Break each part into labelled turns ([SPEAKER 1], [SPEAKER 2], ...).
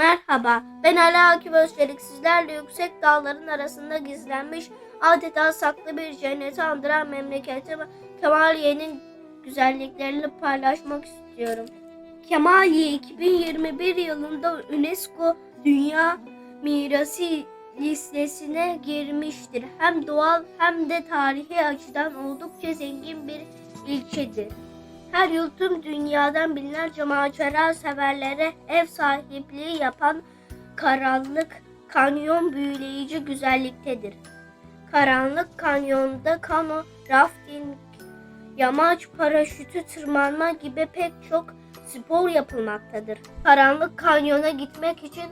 [SPEAKER 1] Merhaba, ben Ali Akif Özçelik. Sizlerle yüksek dağların arasında gizlenmiş, adeta saklı bir cenneti andıran memleketim Kemaliye'nin güzelliklerini paylaşmak istiyorum. Kemaliye 2021 yılında UNESCO Dünya Mirası listesine girmiştir. Hem doğal hem de tarihi açıdan oldukça zengin bir ilçedir. Her yıl tüm dünyadan binlerce macera severlere ev sahipliği yapan karanlık kanyon büyüleyici güzelliktedir. Karanlık kanyonda kano, rafting, yamaç, paraşütü tırmanma gibi pek çok spor yapılmaktadır. Karanlık kanyona gitmek için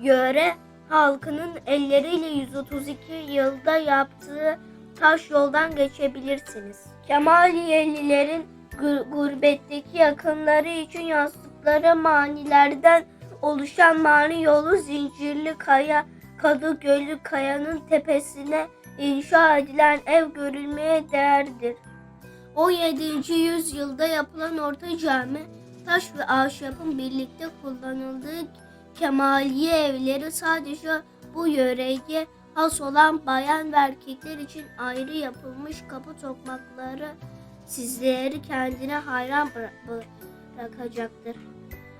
[SPEAKER 1] yöre halkının elleriyle 132 yılda yaptığı taş yoldan geçebilirsiniz. Kemaliyelilerin gurbetteki yakınları için yazdıkları manilerden oluşan mani yolu Zincirli Kaya, Kadı Gölü Kaya'nın tepesine inşa edilen ev görülmeye değerdir. 17. yüzyılda yapılan orta cami taş ve ahşabın birlikte kullanıldığı Kemaliye evleri sadece bu yöreye has olan bayan ve erkekler için ayrı yapılmış kapı tokmakları sizleri kendine hayran bıra- bırakacaktır.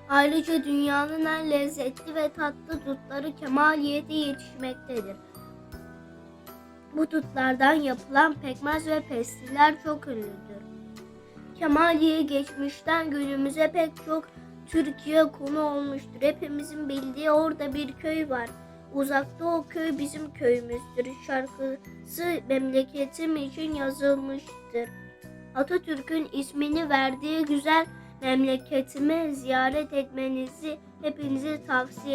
[SPEAKER 1] Ayrıca dünyanın en lezzetli ve tatlı dutları Kemaliye'de yetişmektedir. Bu dutlardan yapılan pekmez ve pestiller çok ünlüdür. Kemaliye geçmişten günümüze pek çok Türkiye konu olmuştur. Hepimizin bildiği orada bir köy var. Uzakta o köy bizim köyümüzdür. Şarkısı memleketim için yazılmıştır. Atatürk'ün ismini verdiği güzel memleketimi ziyaret etmenizi hepinize tavsiye